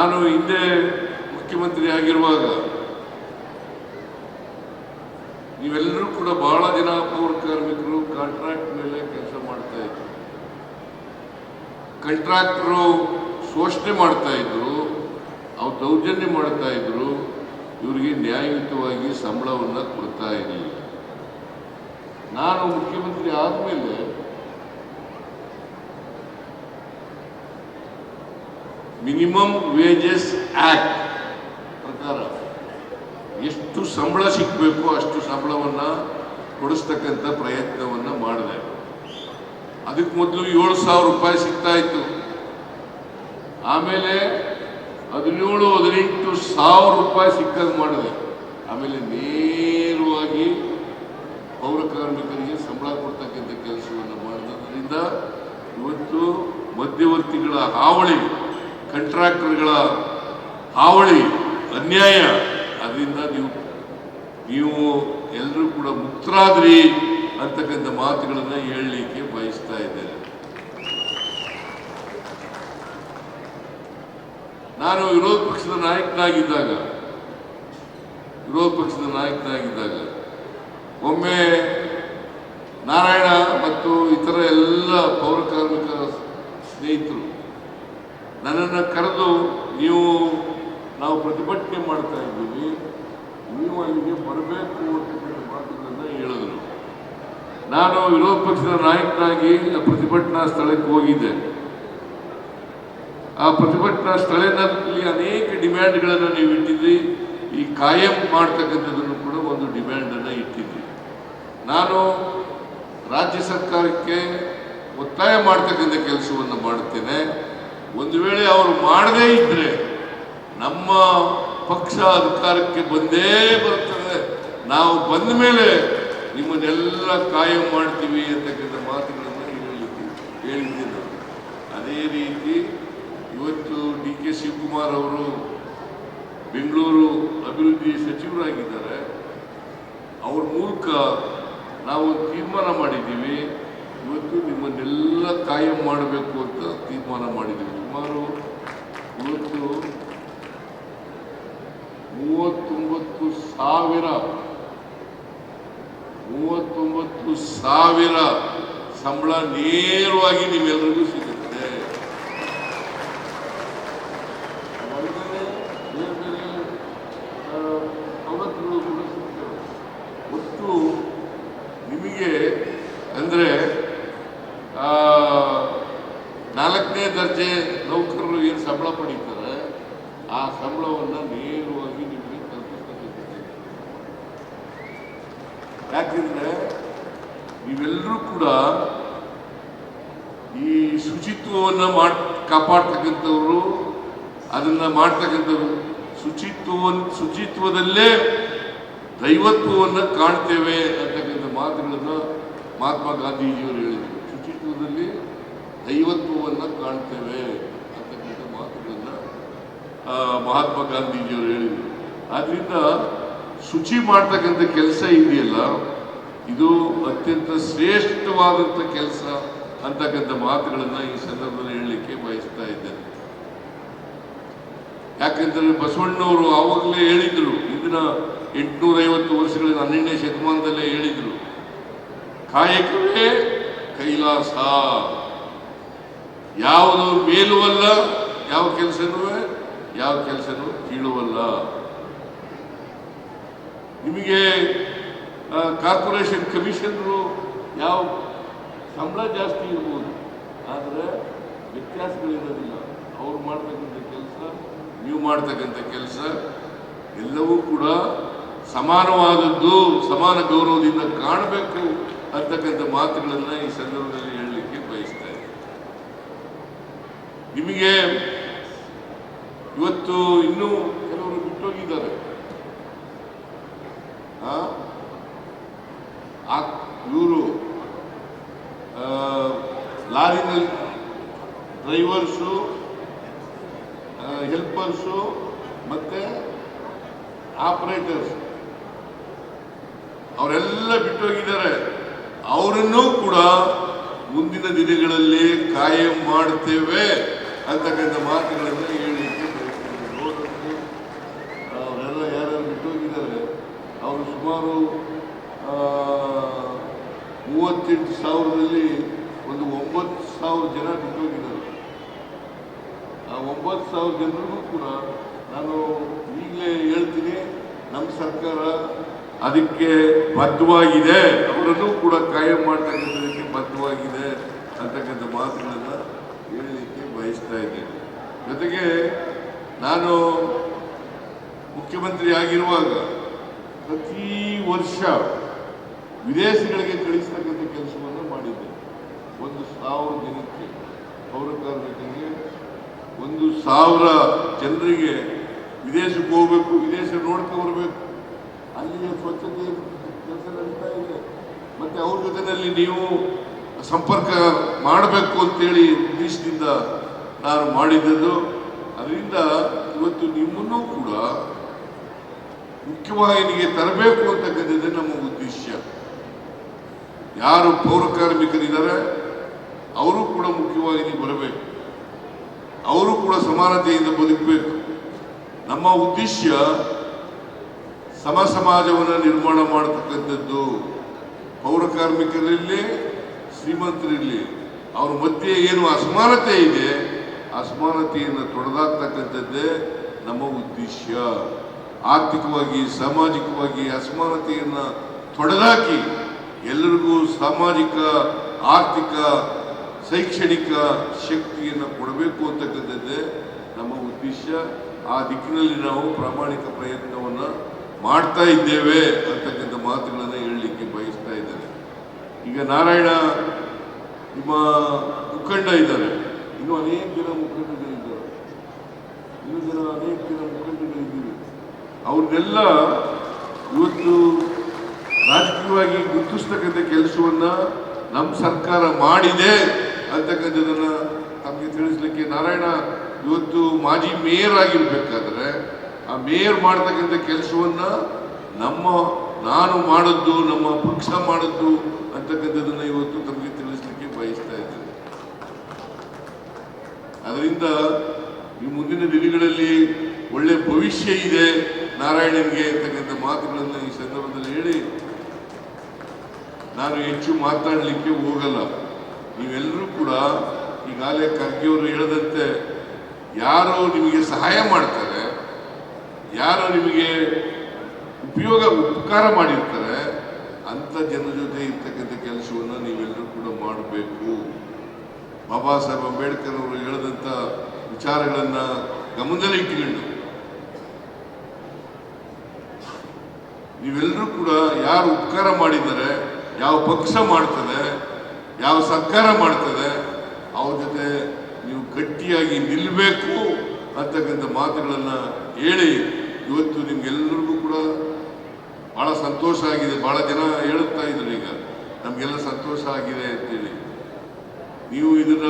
ನಾನು ಹಿಂದೆ ಮುಖ್ಯಮಂತ್ರಿ ಆಗಿರುವಾಗ ನೀವೆಲ್ಲರೂ ಕೂಡ ಬಹಳ ದಿನ ಪೌರ ಕಾರ್ಮಿಕರು ಕಾಂಟ್ರಾಕ್ಟ್ ಮೇಲೆ ಕೆಲಸ ಮಾಡ್ತಾ ಇದ್ರು. ಕಾಂಟ್ರಾಕ್ಟರು ಶೋಷಣೆ ಮಾಡ್ತಾ ಇದ್ರು, ಅವ್ರು ದೌರ್ಜನ್ಯ ಮಾಡ್ತಾ ಇದ್ರು, ಇವರಿಗೆ ನ್ಯಾಯಯುತವಾಗಿ ಸಂಬಳವನ್ನು ಕೊಡ್ತಾ ಇರಲಿಲ್ಲ. ನಾನು ಮುಖ್ಯಮಂತ್ರಿ ಆದಮೇಲೆ ಮಿನಿಮಮ್ ವೇಜಸ್ ಆ್ಯಕ್ಟ್ ಪ್ರಕಾರ ಎಷ್ಟು ಸಂಬಳ ಸಿಗಬೇಕು ಅಷ್ಟು ಸಂಬಳವನ್ನು ಕೊಡಿಸ್ತಕ್ಕಂಥ ಪ್ರಯತ್ನವನ್ನು ಮಾಡಿದೆ. ಅದಕ್ಕೆ ಮೊದಲು ಏಳು ಸಾವಿರ ರೂಪಾಯಿ ಸಿಗ್ತಾ ಇತ್ತು. ಆಮೇಲೆ ಹದಿನೇಳು, ಹದಿನೆಂಟು ಸಾವಿರ ರೂಪಾಯಿ ಸಿಕ್ಕಂಗೆ ಮಾಡಿದೆ. ಆಮೇಲೆ ನೇರವಾಗಿ ಪೌರ ಕಾರ್ಮಿಕರಿಗೆ ಸಂಬಳ ಕೊಡ್ತಕ್ಕಂಥ ಕೆಲಸವನ್ನು ಮಾಡಿದ್ರಿಂದ ಇವತ್ತು ಮಧ್ಯವರ್ತಿಗಳ ಹಾವಳಿ ಕಾಂಟ್ರಾಕ್ಟರ್ಗಳ ಹಾವಳಿ, ಅನ್ಯಾಯ, ಅದರಿಂದ ನೀವು ನೀವು ಎಲ್ಲರೂ ಕೂಡ ಮುಕ್ತರಾದ್ರಿ ಅಂತಕ್ಕಂಥ ಮಾತುಗಳನ್ನು ಹೇಳಲಿಕ್ಕೆ ಬಯಸ್ತಾ ಇದ್ದೇನೆ. ನಾನು ವಿರೋಧ ಪಕ್ಷದ ನಾಯಕನಾಗಿದ್ದಾಗ, ವಿರೋಧ ಪಕ್ಷದ ನಾಯಕನಾಗಿದ್ದಾಗ, ಒಮ್ಮೆ ನಾರಾಯಣ ಮತ್ತು ಇತರ ಎಲ್ಲ ಪೌರ ಕಾರ್ಮಿಕ ಸ್ನೇಹಿತರು ನನ್ನನ್ನು ಕರೆದು ನೀವು ನಾವು ಪ್ರತಿಭಟನೆ ಮಾಡ್ತಾ ಇದ್ದೀವಿ, ನೀವು ಅಲ್ಲಿಗೆ ಬರಬೇಕು ಅಂತ ಮಾತುಗಳನ್ನು ಹೇಳಿದರು. ನಾನು ವಿರೋಧ ಪಕ್ಷದ ನಾಯಕನಾಗಿ ಪ್ರತಿಭಟನಾ ಸ್ಥಳಕ್ಕೆ ಹೋಗಿದ್ದೆ. ಆ ಪ್ರತಿಭಟನಾ ಸ್ಥಳದಲ್ಲಿ ಅನೇಕ ಡಿಮ್ಯಾಂಡ್ಗಳನ್ನು ನೀವು ಇಟ್ಟಿದ್ರಿ. ಈ ಕಾಯಂ ಮಾಡ್ತಕ್ಕಂಥದ್ದನ್ನು ಕೂಡ ಒಂದು ಡಿಮ್ಯಾಂಡನ್ನು ಇಟ್ಟಿದ್ರಿ. ನಾನು ರಾಜ್ಯ ಸರ್ಕಾರಕ್ಕೆ ಒತ್ತಾಯ ಮಾಡ್ತಕ್ಕಂಥ ಕೆಲಸವನ್ನು ಮಾಡುತ್ತೇನೆ. ಒಂದು ವೇಳೆ ಅವರು ಮಾಡದೇ ಇದ್ರೆ ನಮ್ಮ ಪಕ್ಷ ಅಧಿಕಾರಕ್ಕೆ ಬಂದೇ ಬರ್ತದೆ ನಾವು ಬಂದ ಮೇಲೆ ನಿಮ್ಮನ್ನೆಲ್ಲ ಕಾಯಂ ಮಾಡ್ತೀವಿ ಅಂತಕ್ಕಂಥ ಮಾತುಗಳನ್ನು ಹೇಳಿದ್ದೀವಿ ಹೇಳಿದ್ದೀನಿ ಅದೇ ರೀತಿ ಇವತ್ತು ಡಿ ಕೆ ಶಿವಕುಮಾರ್ ಅವರು ಬೆಂಗಳೂರು ಅಭಿವೃದ್ಧಿ ಸಚಿವರಾಗಿದ್ದಾರೆ. ಅವ್ರ ಮೂಲಕ ನಾವು ತೀರ್ಮಾನ ಮಾಡಿದ್ದೀವಿ. ಇವತ್ತು ನಿಮ್ಮನ್ನೆಲ್ಲ ಕಾಯಂ ಮಾಡಬೇಕು ಅಂತ ತೀರ್ಮಾನ ಮಾಡಿದ್ದೀವಿ. ಸುಮಾರು ಇವತ್ತು ಮೂವತ್ತೊಂಬತ್ತು ಸಾವಿರ ಮೂವತ್ತೊಂಬತ್ತು ಸಾವಿರ ಸಂಬಳ ನೇರವಾಗಿ ನೀವೆಲ್ಲರಿಗೂ ಸಿಗುತ್ತೆ ಅದಲ್ಲದೆ ಬೇರೆ ಬೇರೆ ಆ, ಸವಲತ್ತುಗಳು ಕೂಡ ಸಿಗ್ತವೆ ಒಟ್ಟು ನಿಮಗೆ ಅಂದರೆ ನಾಲ್ಕನೇ ದರ್ಜೆ ನೌಕರರು ಏನು ಸಂಬಳ ಪಡೀತಾರೆ ಆ ಸಂಬಳವನ್ನು ನೇರವಾಗಿ ನಿಮಗೆ ತಲುಪಿಸ್ತಕ್ಕಂಥದ್ದು ಯಾಕೆಂದ್ರೆ ನೀವೆಲ್ಲರೂ ಕೂಡ ಈ ಶುಚಿತ್ವವನ್ನು ಮಾಡ್, ಕಾಪಾಡ್ತಕ್ಕಂಥವ್ರು, ಅದನ್ನು ಮಾಡ್ತಕ್ಕಂಥವ್ರು ಶುಚಿತ್ವವನ್ನು ಶುಚಿತ್ವದಲ್ಲೇ ದೈವತ್ವವನ್ನು ಕಾಣ್ತೇವೆ ಅಂತಕ್ಕಂಥ ಮಾತುಗಳನ್ನು ಮಹಾತ್ಮ ಗಾಂಧೀಜಿಯವರು ಹೇಳಿದರು. ಶುಚಿತ್ವದಲ್ಲಿ ದೈವತ್ವವನ್ನು ಕಾಣ್ತೇವೆ ಅಂತಕ್ಕಂಥ ಮಾತುಗಳನ್ನು ಮಹಾತ್ಮ ಗಾಂಧೀಜಿಯವರು ಹೇಳಿದರು. ಆದ್ದರಿಂದ ಶುಚಿ ಮಾಡ್ತಕ್ಕಂಥ ಕೆಲಸ ಇದೆಯಲ್ಲ ಇದು ಅತ್ಯಂತ ಶ್ರೇಷ್ಠವಾದಂಥ ಕೆಲಸ ಅಂತಕ್ಕಂಥ ಮಾತುಗಳನ್ನು ಈ ಸಂದರ್ಭದಲ್ಲಿ ಹೇಳಲಿಕ್ಕೆ ಬಯಸ್ತಾ ಇದ್ದೇನೆ. ಯಾಕೆಂದರೆ ಬಸವಣ್ಣವರು ಆವಾಗಲೇ ಹೇಳಿದರು, ಇಂದಿನ ಎಂಟುನೂರೈವತ್ತು ವರ್ಷಗಳ ಹನ್ನೆರಡನೇ ಶತಮಾನದಲ್ಲೇ ಹೇಳಿದ್ರು, ಕಾಯಕವೇ ಕೈಲಾಸ. ಯಾವುದು ಮೇಲುವಲ್ಲ, ಯಾವ ಕೆಲಸನೂ ಯಾವ ಕೆಲಸನೂ ಕೀಳುವಲ್ಲ. ನಿಮಗೆ ಕಾರ್ಪೊರೇಷನ್ ಕಮಿಷನರು ಯಾವ ಸಂಬಳ ಜಾಸ್ತಿ ಇರ್ಬೋದು, ಆದರೆ ವ್ಯತ್ಯಾಸಗಳಿರೋದಿಲ್ಲ. ಅವ್ರು ಮಾಡ್ತಕ್ಕಂಥ ಕೆಲಸ, ನೀವು ಮಾಡ್ತಕ್ಕಂಥ ಕೆಲಸ, ಎಲ್ಲವೂ ಕೂಡ ಸಮಾನವಾದದ್ದು, ಸಮಾನ ಗೌರವದಿಂದ ಕಾಣಬೇಕು ಅಂತಕ್ಕಂಥ ಮಾತುಗಳನ್ನು ಈ ಸಂದರ್ಭದಲ್ಲಿ ಹೇಳಲಿಕ್ಕೆ ಬಯಸ್ತಾ ನಿಮಗೆ ಇವತ್ತು ಇನ್ನೂ ಕೆಲವರು ಬಿಟ್ಟೋಗಿದ್ದಾರೆ. ಆ ಇವರು ಲಾರಿನಲ್ಲಿ ಡ್ರೈವರ್ಸು ಹೆಲ್ಪರ್ಸು ಮತ್ತು ಆಪರೇಟರ್ಸ್ ಅವರೆಲ್ಲ ಬಿಟ್ಟೋಗಿದ್ದಾರೆ. ಅವರನ್ನೂ ಕೂಡ ಮುಂದಿನ ದಿನಗಳಲ್ಲಿ ಕಾಯಂ ಮಾಡ್ತೇವೆ ಅಂತಕ್ಕಂಥ ಮಾತುಗಳನ್ನು ಹೇಳಿಕ್ಕೆ ಅವರೆಲ್ಲ ಯಾರು ಬಿಟ್ಟೋಗಿದ್ದಾರೆ, ಅವರು ಸುಮಾರು ಮೂವತ್ತೆಂಟು ಸಾವಿರದಲ್ಲಿ ಒಂದು ಒಂಬತ್ತು ಸಾವಿರ ಜನ ಬಿಟ್ಟೋಗಿದ್ದಾರೆ ಆ ಒಂಬತ್ತು ಸಾವಿರ ಜನರಿಗೂ ಕೂಡ ನಾನು ಈಗಲೇ ಹೇಳ್ತೀನಿ, ನಮ್ಮ ಸರ್ಕಾರ ಅದಕ್ಕೆ ಬದ್ಧವಾಗಿದೆ. ಅವರನ್ನು ಕೂಡ ಕಾಯಂ ಮಾಡ್ತಕ್ಕಂಥದಕ್ಕೆ ಬದ್ಧವಾಗಿದೆ ಅಂತಕ್ಕಂಥ ಮಾತುಗಳನ್ನು ಹೇಳಲಿಕ್ಕೆ ಬಯಸ್ತಾ ಇದ್ದೇನೆ. ಜೊತೆಗೆ ನಾನು ಮುಖ್ಯಮಂತ್ರಿ ಆಗಿರುವಾಗ ಪ್ರತಿ ವರ್ಷ ವಿದೇಶಗಳಿಗೆ ಕಳಿಸ್ತಕ್ಕಂಥ ಕೆಲಸವನ್ನು ಮಾಡಿದ್ದೆ. ಒಂದು ಸಾವಿರ ಜನಕ್ಕೆ ಪೌರ ಕಾರ್ಮಿಕರಿಗೆ ಒಂದು ಸಾವಿರ ಜನರಿಗೆ ವಿದೇಶಕ್ಕೆ ಹೋಗ್ಬೇಕು, ವಿದೇಶ ನೋಡ್ಕೊ ಬರಬೇಕು. ಅಲ್ಲಿಯ ಸ್ವಚ್ಛತೆ ಕೆಲಸ ನಡೀತಾ ಇದೆ. ಮತ್ತು ಅವ್ರ ಜೊತೆಯಲ್ಲಿ ನೀವು ಸಂಪರ್ಕ ಮಾಡಬೇಕು ಅಂತೇಳಿ ದೇಶದಿಂದ ನಾನು ಮಾಡಿದ್ದದ್ದು. ಅದರಿಂದ ಇವತ್ತು ನಿಮ್ಮನ್ನು ಕೂಡ ಮುಖ್ಯವಾಹಿನಿಗೆ ತರಬೇಕು ಅಂತಕ್ಕಂಥದ್ದೇ ನಮ್ಮ ಉದ್ದೇಶ. ಯಾರು ಪೌರ ಕಾರ್ಮಿಕರಿದ್ದಾರೆ, ಅವರು ಕೂಡ ಮುಖ್ಯವಾಗಿ ಬರಬೇಕು. ಅವರು ಕೂಡ ಸಮಾನತೆಯಿಂದ ಬದುಕಬೇಕು. ನಮ್ಮ ಉದ್ದೇಶ ಸಮ ಸಮಾಜವನ್ನು ನಿರ್ಮಾಣ ಮಾಡತಕ್ಕಂಥದ್ದು ಪೌರ ಕಾರ್ಮಿಕರಿರಲಿ, ಶ್ರೀಮಂತರಿರಲಿ. ಅವ್ರ ಮಧ್ಯೆ ಏನು ಅಸಮಾನತೆ ಇದೆ, ಅಸಮಾನತೆಯನ್ನು ತೊಡೆದಾಕ್ತಕ್ಕಂಥದ್ದೇ ನಮ್ಮ ಉದ್ದೇಶ. ಆರ್ಥಿಕವಾಗಿ, ಸಾಮಾಜಿಕವಾಗಿ ಅಸಮಾನತೆಯನ್ನು ತೊಡೆದಾಕಿ ಎಲ್ಲರಿಗೂ ಸಾಮಾಜಿಕ, ಆರ್ಥಿಕ, ಶೈಕ್ಷಣಿಕ ಶಕ್ತಿಯನ್ನು ಕೊಡಬೇಕು ಅಂತಕ್ಕಂಥದ್ದೇ ನಮ್ಮ ಉದ್ದೇಶ. ಆ ದಿಕ್ಕಿನಲ್ಲಿ ನಾವು ಪ್ರಾಮಾಣಿಕ ಪ್ರಯತ್ನವನ್ನು ಮಾಡ್ತಾ ಇದ್ದೇವೆ ಅಂತಕ್ಕಂಥ ಮಾತುಗಳನ್ನು ಹೇಳಲಿಕ್ಕೆ ಬಯಸ್ತಾ ಇದ್ದಾರೆ ಈಗ ನಾರಾಯಣ ನಿಮ್ಮ ಮುಖಂಡ ಇದ್ದಾರೆ. ಇನ್ನು ಅನೇಕ ಜನ ಮುಖಂಡಗಳಿದ್ದಾರೆ ಇನ್ನು ಜನ ಅನೇಕ ಜನ ಮುಖಂಡಗಳಿದ್ದೀವಿ ಅವ್ರನ್ನೆಲ್ಲ ಇವತ್ತು ರಾಜಕೀಯವಾಗಿ ಗುರುತಿಸ್ತಕ್ಕಂಥ ಕೆಲಸವನ್ನ ನಮ್ಮ ಸರ್ಕಾರ ಮಾಡಿದೆ ಅಂತಕ್ಕಂಥದ್ದನ್ನು ತಮಗೆ ತಿಳಿಸ್ಲಿಕ್ಕೆ ನಾರಾಯಣ ಇವತ್ತು ಮಾಜಿ ಮೇಯರ್ ಆಗಿರ್ಬೇಕಾದ್ರೆ ಆ ಮೇಯರ್ ಮಾಡ್ತಕ್ಕಂಥ ಕೆಲಸವನ್ನ ನಮ್ಮ ನಾನು ಮಾಡದ್ದು, ನಮ್ಮ ಪಕ್ಷ ಮಾಡದ್ದು ಅಂತಕ್ಕಂಥದ್ದನ್ನು ಇವತ್ತು ತಮಗೆ ತಿಳಿಸ್ಲಿಕ್ಕೆ ಬಯಸ್ತಾ ಇದ್ದೇನೆ. ಅದರಿಂದ ಈ ಮುಂದಿನ ದಿನಗಳಲ್ಲಿ ಒಳ್ಳೆ ಭವಿಷ್ಯ ಇದೆ ನಾರಾಯಣನಿಗೆ ಅಂತಕ್ಕಂಥ ಮಾತುಗಳನ್ನು ಈ ಸಂದರ್ಭದಲ್ಲಿ ಹೇಳಿ ನಾನು ಹೆಚ್ಚು ಮಾತಾಡಲಿಕ್ಕೆ ಹೋಗಲ್ಲ. ನೀವೆಲ್ಲರೂ ಕೂಡ ಈಗಾಗಲೇ ಖರ್ಗೆಯವರು ಹೇಳದಂತೆ ಯಾರು ನಿಮಗೆ ಸಹಾಯ ಮಾಡ್ತಾರೆ, ಯಾರು ನಿಮಗೆ ಉಪಯೋಗ, ಉಪಕಾರ ಮಾಡಿರ್ತಾರೆ ಅಂಥ ಜನರ ಜೊತೆ ಇರ್ತಕ್ಕಂಥ ಕೆಲಸವನ್ನು ನೀವೆಲ್ಲರೂ ಕೂಡ ಮಾಡಬೇಕು. ಬಾಬಾ ಸಾಹೇಬ್ ಅಂಬೇಡ್ಕರ್ ಅವರು ಹೇಳಿದಂಥ ವಿಚಾರಗಳನ್ನು ಗಮನದಲ್ಲಿ ಇಟ್ಟುಕೊಂಡು. ನೀವೆಲ್ಲರೂ ಕೂಡ ಯಾರು ಉಪಕಾರ ಮಾಡಿದ್ದಾರೆ ಯಾವ ಪಕ್ಷ ಮಾಡ್ತದೆ, ಯಾವ ಸರ್ಕಾರ ಮಾಡ್ತದೆ, ಅವ್ರ ಜೊತೆ ನೀವು ಗಟ್ಟಿಯಾಗಿ ನಿಲ್ಲಬೇಕು ಅಂತಕ್ಕಂಥ ಮಾತುಗಳನ್ನು ಹೇಳಿ. ಇವತ್ತು ನಿಮ್ಗೆಲ್ಲರಿಗೂ ಕೂಡ ಭಾಳ ಸಂತೋಷ ಆಗಿದೆ. ಭಾಳ ಜನ ಹೇಳುತ್ತಾ ಇದ್ರು ಈಗ, ನಮಗೆಲ್ಲ ಸಂತೋಷ ಆಗಿದೆ ಅಂತೇಳಿ. ನೀವು ಇದರ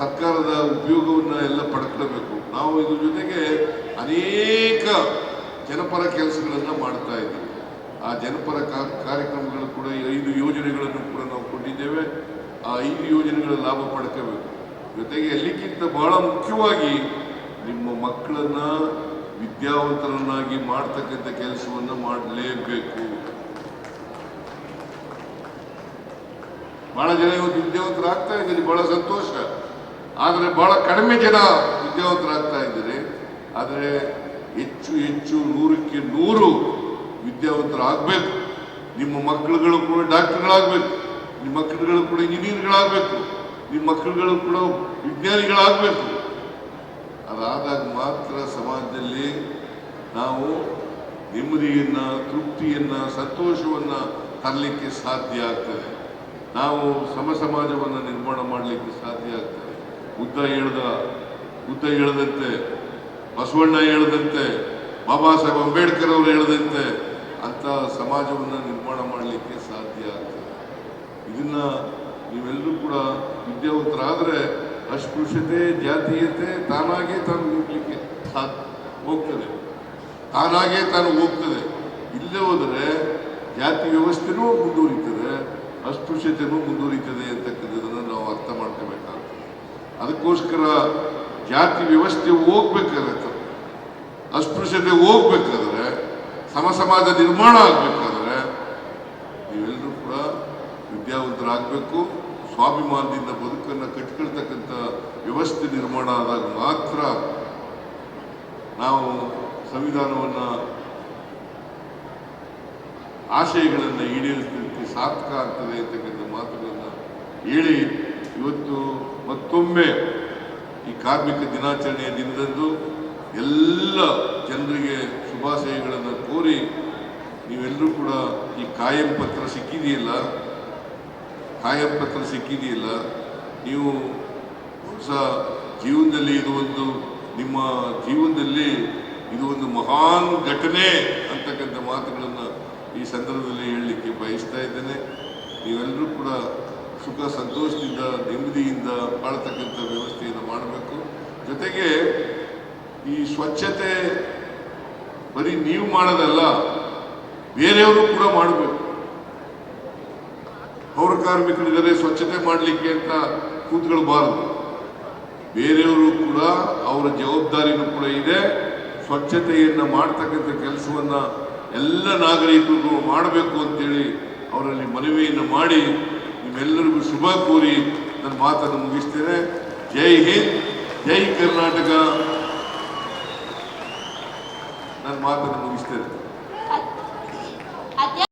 ಸರ್ಕಾರದ ಉಪಯೋಗವನ್ನು ಎಲ್ಲ ಪಡ್ಕೊಳ್ಬೇಕು. ನಾವು ಇದ್ರ ಜೊತೆಗೆ ಅನೇಕ ಜನಪರ ಕೆಲಸಗಳನ್ನು ಮಾಡ್ತಾ ಇದ್ದೀವಿ. ಆ ಜನಪರ ಕಾರ್ಯಕ್ರಮಗಳು ಕೂಡ ಐದು ಯೋಜನೆಗಳನ್ನು ಕೂಡ ನಾವು ಕೊಟ್ಟಿದ್ದೇವೆ. ಆ ಐದು ಯೋಜನೆಗಳ ಲಾಭ ಪಡ್ಕೋಬೇಕು. ಜೊತೆಗೆ ಅಲ್ಲಿಗಿಂತ ಬಹಳ ಮುಖ್ಯವಾಗಿ ನಿಮ್ಮ ಮಕ್ಕಳನ್ನು ವಿದ್ಯಾವಂತರನ್ನಾಗಿ ಮಾಡ್ತಕ್ಕಂಥ ಕೆಲಸವನ್ನು ಮಾಡಲೇಬೇಕು. ಬಹಳ ಜನ ಇವತ್ತು ವಿದ್ಯಾವಂತರಾಗ್ತಾ ಇದ್ದೀರಿ ಬಹಳ ಸಂತೋಷ. ಆದರೆ ಬಹಳ ಕಡಿಮೆ ಜನ ವಿದ್ಯಾವಂತರಾಗ್ತಾ ಇದ್ದೀರಿ. ಆದರೆ ಹೆಚ್ಚು ಹೆಚ್ಚು ನೂರಕ್ಕೆ ನೂರು ವಿದ್ಯಾವಂತರಾಗಬೇಕು. ನಿಮ್ಮ ಮಕ್ಕಳುಗಳು ಕೂಡ ಡಾಕ್ಟರ್ಗಳಾಗಬೇಕು. ನಿಮ್ಮ ಮಕ್ಕಳುಗಳು ಕೂಡ ಇಂಜಿನಿಯರ್ಗಳಾಗಬೇಕು. ನಿಮ್ಮ ಮಕ್ಕಳುಗಳು ಕೂಡ ವಿಜ್ಞಾನಿಗಳಾಗಬೇಕು. ಅದಾದಾಗ ಮಾತ್ರ ಸಮಾಜದಲ್ಲಿ ನಾವು ನೆಮ್ಮದಿಯನ್ನು, ತೃಪ್ತಿಯನ್ನು, ಸಂತೋಷವನ್ನು ತರಲಿಕ್ಕೆ ಸಾಧ್ಯ ಆಗ್ತದೆ. ನಾವು ಸಮ ಸಮಾಜವನ್ನು ನಿರ್ಮಾಣ ಮಾಡಲಿಕ್ಕೆ ಸಾಧ್ಯ ಆಗ್ತದೆ. ಉದ್ದ ಹೇಳ್ದ, ಉದ್ದ ಹೇಳದಂತೆ, ಬಸವಣ್ಣ ಹೇಳದಂತೆ, ಬಾಬಾ ಸಾಹೇಬ್ ಅಂಬೇಡ್ಕರ್ ಅವರು ಹೇಳದಂತೆ ಅಂತ ಸಮಾಜವನ್ನು ನಿರ್ಮಾಣ ಮಾಡಲಿಕ್ಕೆ ಸಾಧ್ಯ ಆಗ್ತದೆ. ಇದನ್ನ ನೀವೆಲ್ಲರೂ ಕೂಡ ವಿದ್ಯಾವಂತರಾದರೆ ಅಸ್ಪೃಶ್ಯತೆ ಜಾತೀಯತೆ ತಾನಾಗೇ ತಾನು ಹೋಗ್ಲಿಕ್ಕೆ ಹೋಗ್ತದೆ. ತಾನಾಗೇ ತಾನು ಹೋಗ್ತದೆ. ಇಲ್ಲೇ ಹೋದರೆ ಜಾತಿ ವ್ಯವಸ್ಥೆನೂ ಮುಂದುವರಿತದೆ ಅಸ್ಪೃಶ್ಯತೆನೂ ಮುಂದುವರಿತದೆ ಅಂತಕ್ಕಂಥದ್ದನ್ನು ನಾವು ಅರ್ಥ ಮಾಡ್ಕೋಬೇಕಾಗ್ತದೆ. ಅದಕ್ಕೋಸ್ಕರ ಜಾತಿ ವ್ಯವಸ್ಥೆ ಹೋಗ್ಬೇಕಾಗತ್ತೆ. ಅಸ್ಪೃಶ್ಯತೆ ಹೋಗ್ಬೇಕಾದ್ರೆ ಸಮ ಸಮಾಜ ನಿರ್ಮಾಣ ಆಗಬೇಕಾದ್ರೆ ನೀವೆಲ್ಲರೂ ಕೂಡ ವಿದ್ಯಾವಂತರಾಗಬೇಕು. ಸ್ವಾಭಿಮಾನದಿಂದ ಬದುಕನ್ನು ಕಟ್ಕೊಳ್ತಕ್ಕಂಥ ವ್ಯವಸ್ಥೆ ನಿರ್ಮಾಣ ಆದಾಗ ಮಾತ್ರ ನಾವು ಸಂವಿಧಾನವನ್ನು ಆಶಯಗಳನ್ನು ಈಡೇರಿಸಲಿಕ್ಕೆ ಸಾರ್ಥಕ ಆಗ್ತದೆ ಅಂತಕ್ಕಂಥ ಮಾತುಗಳನ್ನು ಹೇಳಿ ಇವತ್ತು ಮತ್ತೊಮ್ಮೆ ಈ ಕಾರ್ಮಿಕ ದಿನಾಚರಣೆಯ ದಿನದಂದು ಎಲ್ಲ ಜನರಿಗೆ ಶುಭಾಶಯಗಳನ್ನು ಕೋರಿ ನೀವೆಲ್ಲರೂ ಕೂಡ ಈ ಕಾಯಂ ಪತ್ರ ಸಿಕ್ಕಿದೆಯಲ್ಲ? ಕಾಯಂ ಪತ್ರ ಸಿಕ್ಕಿದೆಯಲ್ಲ? ನೀವು ಹೊಸ ಜೀವನದಲ್ಲಿ ಇದು ಒಂದು, ನಿಮ್ಮ ಜೀವನದಲ್ಲಿ ಇದು ಒಂದು ಮಹಾನ್ ಘಟನೆ ಅಂತಕ್ಕಂಥ ಮಾತುಗಳನ್ನು ಈ ಸಂದರ್ಭದಲ್ಲಿ ಹೇಳಲಿಕ್ಕೆ ಬಯಸ್ತಾ ಇದ್ದೇನೆ. ನೀವೆಲ್ಲರೂ ಕೂಡ ಸುಖ, ಸಂತೋಷದಿಂದ, ನೆಮ್ಮದಿಯಿಂದ ಬಾಳ್ತಕ್ಕಂಥ ವ್ಯವಸ್ಥೆಯನ್ನು ಮಾಡಬೇಕು. ಜೊತೆಗೆ ಈ ಸ್ವಚ್ಛತೆ ಬರೀ ನೀವು ಮಾಡೋದಲ್ಲ, ಬೇರೆಯವರು ಕೂಡ ಮಾಡಬೇಕು. ಪೌರ ಕಾರ್ಮಿಕರಿದ್ದಾರೆ, ಸ್ವಚ್ಛತೆ ಮಾಡಲಿಕ್ಕೆ ಅಂತ ಕೂತ್ಕೊಳ್ಬಾರದು. ಬೇರೆಯವರು ಕೂಡ ಅವರ ಜವಾಬ್ದಾರಿನೂ ಕೂಡ ಇದೆ. ಸ್ವಚ್ಛತೆಯನ್ನು ಮಾಡ್ತಕ್ಕಂಥ ಕೆಲಸವನ್ನು ಎಲ್ಲ ನಾಗರಿಕರು ಮಾಡಬೇಕು ಅಂತೇಳಿ ಅವರಲ್ಲಿ ಮನವಿಯನ್ನು ಮಾಡಿ ನಿಮ್ಮೆಲ್ಲರಿಗೂ ಶುಭ ಕೋರಿ ನನ್ನ ಮಾತನ್ನು ಮುಗಿಸ್ತೇನೆ. ಜೈ ಹಿಂದ್, ಜೈ ಕರ್ನಾಟಕ. ನನ್ನ ಮಾತನ್ನು ಮುಗಿಸ್ತೇನೆ